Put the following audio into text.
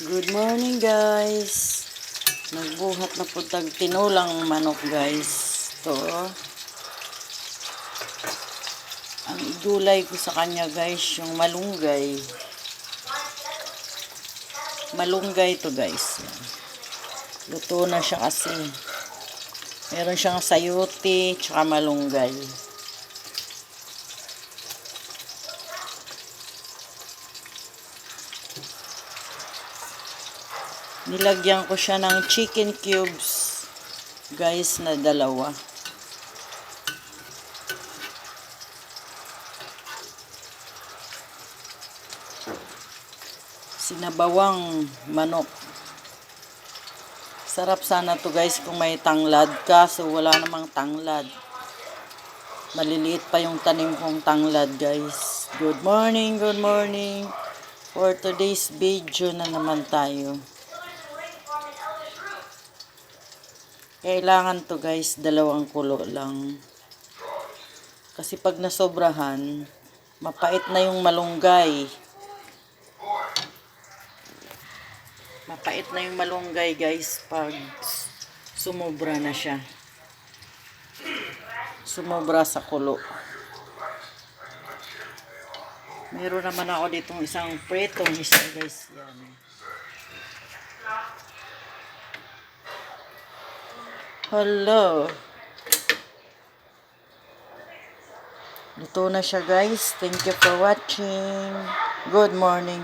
Good morning guys. Nagbuhat na po tag tinulang manok guys. To. Ang igulay ko sa kanya guys, yung malunggay. Malunggay to guys. Luto na siya kasi. Meron siyang sayote, tsaka malunggay. Nilagyan ko siya ng chicken cubes, guys, na dalawa. Sinabawang manok. Sarap sana to guys kung may tanglad ka, so wala namang tanglad. Maliliit pa yung tanim kong tanglad guys. Good morning, good morning. For today's video na naman tayo. Kailangan to guys, dalawang kulo lang. Kasi pag nasobrahan, mapait na yung malunggay. Mapait na yung malunggay guys pag sumobra na siya. Sumobra sa kulo. Meron naman ako ditong isang pretong isa guys. Yan. Hello. Luto na siya guys. Thank you for watching. Good morning.